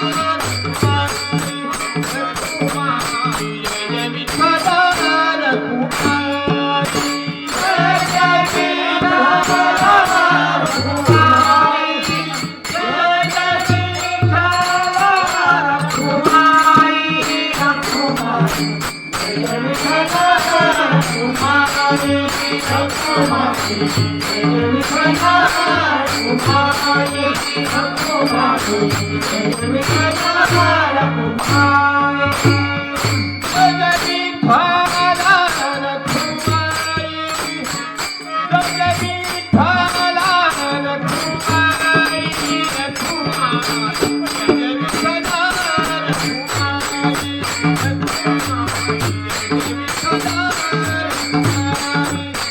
Thank you. फिला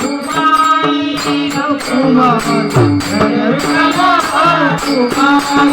तुमची कुमार तुम्हाला कुमार